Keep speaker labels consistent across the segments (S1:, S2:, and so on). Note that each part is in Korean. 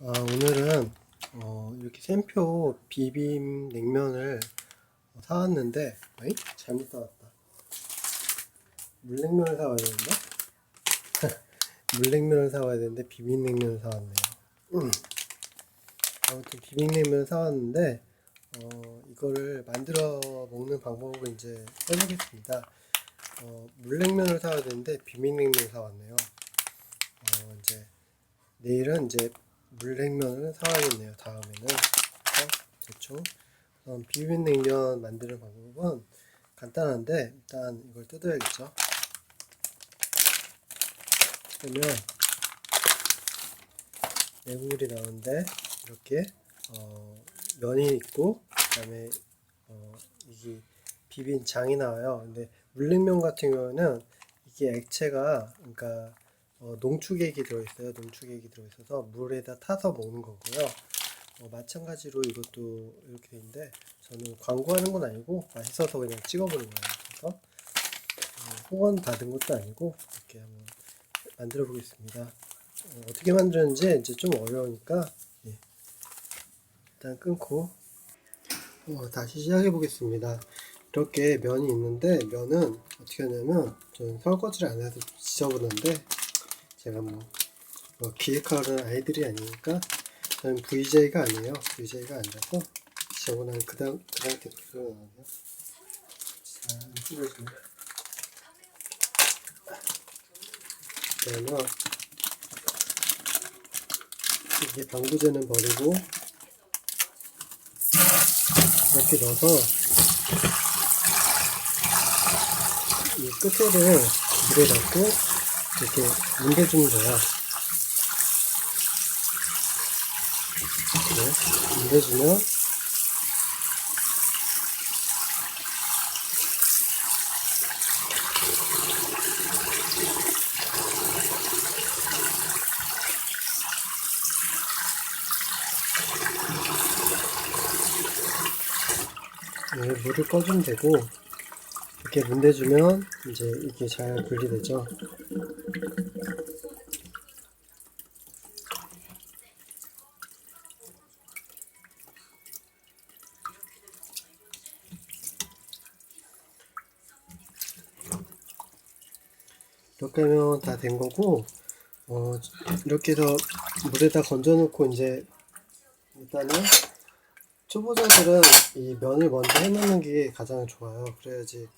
S1: 아, 오늘은 어, 이렇게 샘표 비빔 냉면을 어, 사왔는데, 어이? 잘못 사왔다. 물냉면을 사와야 되는데? 물냉면을 사와야 되는데 비빔냉면을 사왔네요. 음. 아무튼 비빔냉면을 사왔는데, 어, 이거를 만들어 먹는 방법을 이제 해보겠습니다. 어, 물냉면을 사와야 되는데 비빔냉면을 사왔네요. 어, 이제 내일은 이제 물냉면을 사와야겠네요. 다음에는 대충 그럼 비빔냉면 만드는 방법은 간단한데 일단 이걸 뜯어야겠죠. 뜯으면 내국물이 나오는데 이렇게 어, 면이 있고 그다음에 어, 이게 비빈 장이 나와요. 근데 물냉면 같은 경우는 이게 액체가 그러니까 어, 농축액이 들어있어요. 농축액이 들어있어서 물에다 타서 먹는 거고요. 어, 마찬가지로 이것도 이렇게 돼 있는데 저는 광고하는 건 아니고 맛있어서 그냥 찍어보는 거예요. 그래서 어, 후원 받은 것도 아니고 이렇게 한번 만들어 보겠습니다. 어, 떻게 만드는지 이제 좀 어려우니까 예. 일단 끊고 어, 다시 시작해 보겠습니다. 이렇게 면이 있는데 면은 어떻게 하냐면 저는 설거지를 안 해서 지저분한데 제가 뭐, 뭐 기획하는 아이들이 아니니까 저는 VJ가 아니에요. VJ가 아니라서 지저분한 그 당, 그 상태 표현을 하고요. 자, 이쪽을 그러면 이게 방부제는 버리고 이렇게 넣어서 이 끝에를 물에 넣고 이렇게 문대주면 돼요. 네, 문대주면 네, 물을 꺼주면 되고 이렇게 문대주면 이제 이게 잘 분리되죠. 이렇게 하면 다 된 거고 어, 이렇게 해서 물에다 건져 놓고 이제 일단은 초보자들은 이 면을 먼저 해놓는 게 가장 좋아요. 그래야지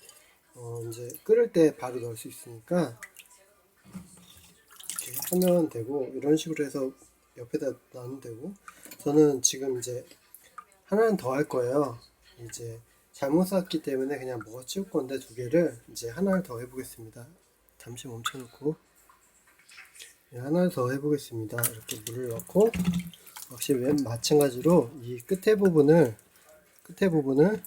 S1: 어 이제 끓을 때 바로 넣을 수 있으니까 하면 되고 이런 식으로 해서 옆에다 놔면 되고 저는 지금 이제 하나는 더 할 거예요. 이제 잘못 샀기 때문에 그냥 먹어 치울 건데 두 개를 이제 하나를 더 해보겠습니다. 잠시 멈춰놓고 네, 하나를 더 해보겠습니다. 이렇게 물을 넣고 역시 왼 마찬가지로 이 끝에 부분을 끝에 부분을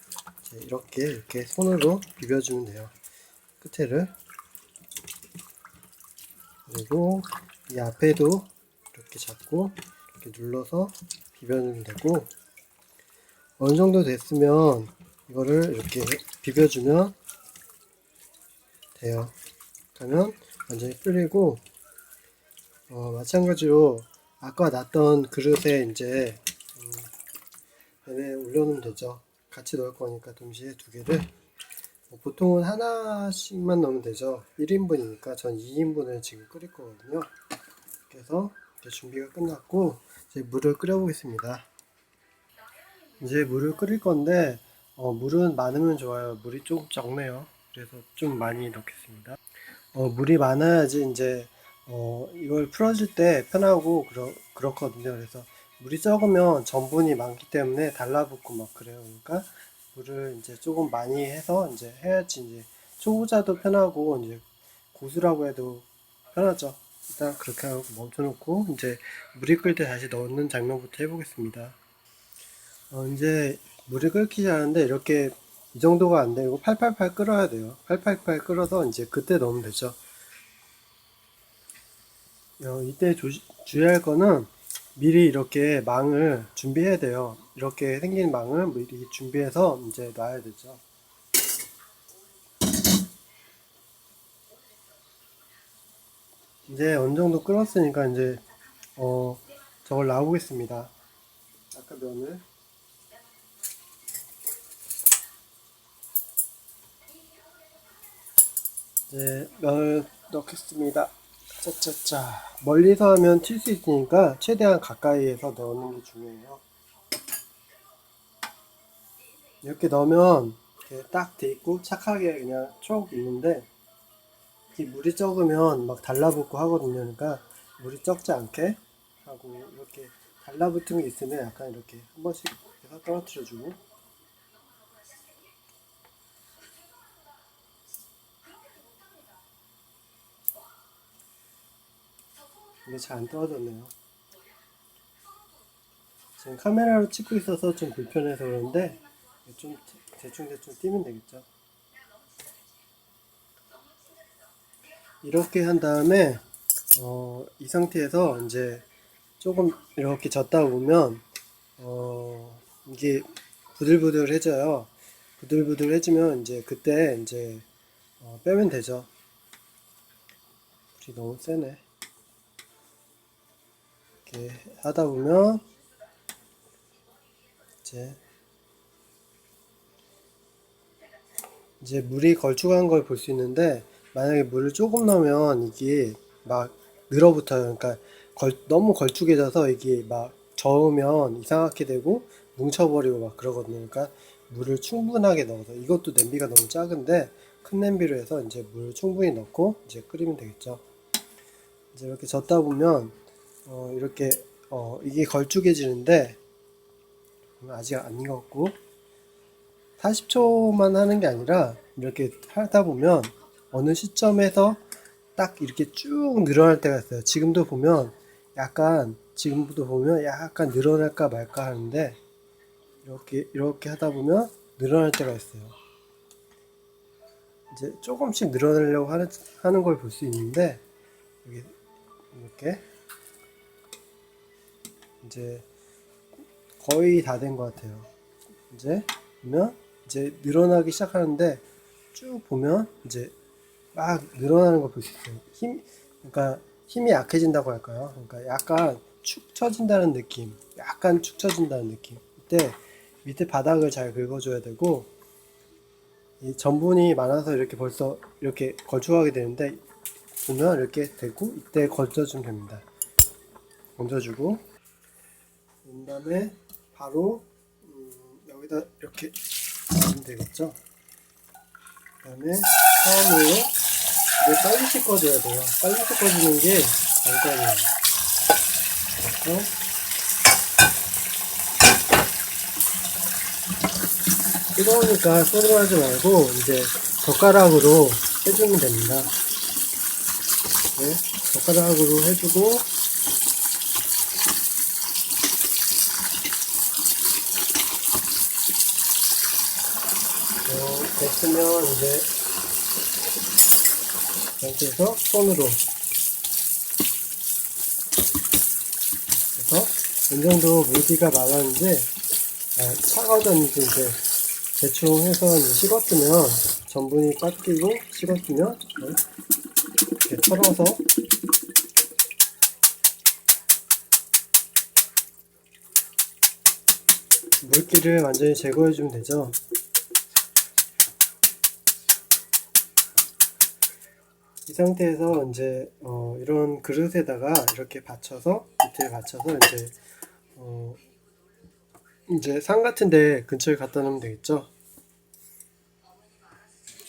S1: 이렇게 이렇게 손으로 비벼주면 돼요. 끝에를 그리고 이 앞에도 이렇게 잡고 이렇게 눌러서 비벼주면 되고 어느 정도 됐으면 이거를 이렇게 비벼주면 돼요. 그러면 완전히 끓이고 어, 마찬가지로 아까 놨던 그릇에 이제 음, 얘네 올려놓으면 되죠. 같이 넣을 거니까 동시에 두 개를 뭐 보통은 하나씩만 넣으면 되죠. 1인분이니까 전 2인분을 지금 끓일 거거든요. 그래서 이제 준비가 끝났고 이제 물을 끓여 보겠습니다. 이제 물을 끓일 건데 어, 물은 많으면 좋아요. 물이 조금 적네요. 그래서 좀 많이 넣겠습니다. 어, 물이 많아야지 이제 어, 이걸 풀어줄 때 편하고 그러, 그렇거든요. 그래서 물이 적으면 전분이 많기 때문에 달라붙고 막 그래요. 그러니까 물을 이제 조금 많이 해서 이제 해야지 이제 초보자도 편하고 이제 고수라고 해도 편하죠. 일단 그렇게 하고 멈춰놓고 이제 물이 끓을 때 다시 넣는 장면부터 해보겠습니다. 어, 이제 물이 끓기 시작하는데 이렇게 이 정도가 안 되고 팔팔팔 끓어야 돼요. 팔팔팔 끓어서 이제 그때 넣으면 되죠. 어, 이때 조, 주의할 거는 미리 이렇게 망을 준비해야 돼요. 이렇게 생긴 망을 미리 준비해서 이제 놔야 되죠. 이제 어느 정도 끓었으니까 이제 어 저걸 놔보겠습니다. 아까 면을. 이제 면을 넣겠습니다. 짜짜짜. 멀리서 하면 튈수 있으니까 최대한 가까이에서 넣는 게 중요해요. 이렇게 넣으면 이렇게 딱 돼 있고 착하게 그냥 쭉 있는데 이렇게 물이 적으면 막 달라붙고 하거든요. 그러니까 물이 적지 않게 하고 이렇게 달라붙은 게 있으면 약간 이렇게 한 번씩 해서 떨어뜨려주고 이게 잘 안 떨어졌네요. 지금 카메라로 찍고 있어서 좀 불편해서 그런데 좀 대충 대충 띄면 되겠죠. 이렇게 한 다음에 어, 이 상태에서 이제 조금 이렇게 젓다 보면 어, 이게 부들부들해져요. 부들부들해지면 이제 그때 이제 어, 빼면 되죠. 불이 너무 세네. 이렇게 하다 보면 이제 이제 물이 걸쭉한 걸 볼 수 있는데 만약에 물을 조금 넣으면 이게 막 늘어붙어요. 그러니까 걸- 너무 걸쭉해져서 이게 막 저으면 이상하게 되고 뭉쳐버리고 막 그러거든요. 그러니까 물을 충분하게 넣어서 이것도 냄비가 너무 작은데 큰 냄비로 해서 이제 물 충분히 넣고 이제 끓이면 되겠죠. 이제 이렇게 젓다 보면 어, 이렇게 어, 이게 걸쭉해지는데 아직 안 익었고 40초만 하는 게 아니라 이렇게 하다 보면 어느 시점에서 딱 이렇게 쭉 늘어날 때가 있어요. 지금도 보면 약간 지금도 보면 약간 늘어날까 말까 하는데 이렇게 이렇게 하다 보면 늘어날 때가 있어요. 이제 조금씩 늘어나려고 하는 하는 걸 볼 수 있는데 이렇게 이제 거의 다 된 것 같아요. 이제 보면 이제 늘어나기 시작하는데 쭉 보면 이제 막 늘어나는 걸 볼 수 있어요. 힘, 그러니까 힘이 약해진다고 할까요? 그러니까 약간 축 처진다는 느낌, 약간 축 처진다는 느낌. 이때 밑에 바닥을 잘 긁어줘야 되고 이 전분이 많아서 이렇게 벌써 이렇게 걸쭉하게 되는데 보면 이렇게 되고 이때 걸쳐주면 됩니다. 얹어주고 그 다음에 바로 음, 여기다 이렇게 넣으면 되겠죠. 그 다음에 처음으로 이게 빨리 씻어줘야 돼요. 빨리 씻어주는 게 관건이에요. 그래서 뜨거우니까 손으로 하지 말고 이제 젓가락으로 해주면 됩니다. 네, 젓가락으로 해주고 어, 됐으면 이제 이렇게 해서 손으로 그래서 어느 정도 물기가 많았는데 아, 차가워졌는지 이제 대충 해서 이제 식었으면 전분이 꽉 끼고 식었으면 이렇게 털어서 물기를 완전히 제거해 주면 되죠. 상태에서 이제 어, 이런 그릇에다가 이렇게 받쳐서 밑에 받쳐서 이제 어, 이제 상 같은데 근처에 갖다 놓으면 되겠죠.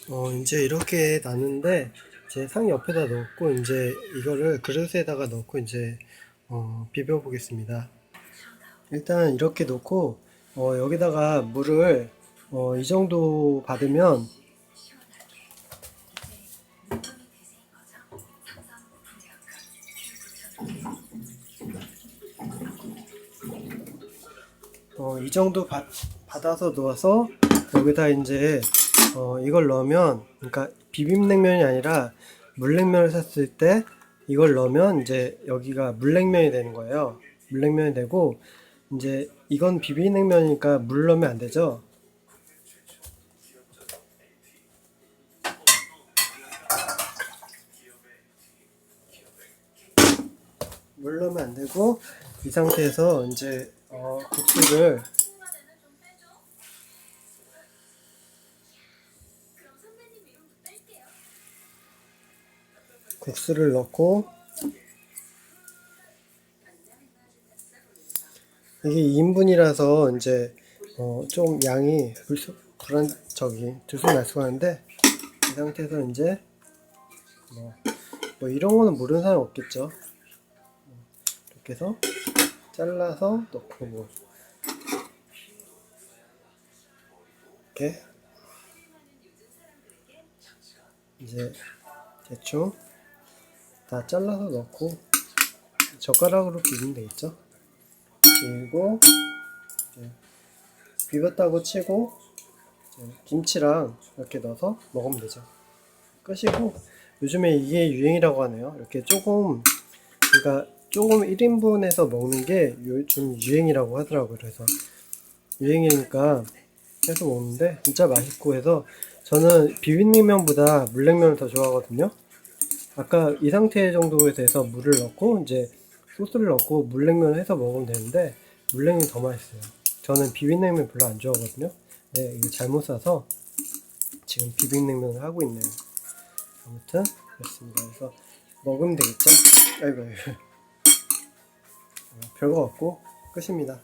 S1: 어 이제 이렇게 놨는데 이제 상 옆에다 넣고 이제 이거를 그릇에다가 넣고 이제 어, 비벼 보겠습니다. 일단 이렇게 놓고 어, 여기다가 물을 어, 이 정도 받으면 어, 이 정도 받, 받아서 넣어서 여기다 이제 어, 이걸 넣으면 그러니까 비빔냉면이 아니라 물냉면을 샀을 때 이걸 넣으면 이제 여기가 물냉면이 되는 거예요. 물냉면이 되고 이제 이건 비빔냉면이니까 물 넣으면 안 되죠. 물 넣으면 안 되고 이 상태에서 이제 어, 국수를 국수를 넣고 이게 2인분이라서 이제 어, 좀 양이 불, 불안 저기 들쑥날쑥하는데 이 상태에서 이제 뭐, 뭐 이런 거는 모르는 사람 없겠죠. 이렇게 해서 잘라서 넣고 뭐 이렇게 이제 대충 다 잘라서 넣고 젓가락으로 비비면 되겠죠. 그리고 비볐다고 치고 김치랑 이렇게 넣어서 먹으면 되죠. 끝이고 요즘에 이게 유행이라고 하네요. 이렇게 조금 그러니까 조금 1인분에서 먹는 게 요즘 유행이라고 하더라고요. 그래서 유행이니까 해서 먹는데 진짜 맛있고 해서 저는 비빔냉면보다 물냉면을 더 좋아하거든요. 아까 이 상태 정도에 대해서 물을 넣고 이제 소스를 넣고 물냉면을 해서 먹으면 되는데 물냉면이 더 맛있어요. 저는 비빔냉면 별로 안 좋아하거든요. 네, 이게 잘못 싸서 지금 비빔냉면을 하고 있네요. 아무튼 그렇습니다. 그래서 먹으면 되겠죠? 아이고 아이고 어, 별거 없고 끝입니다.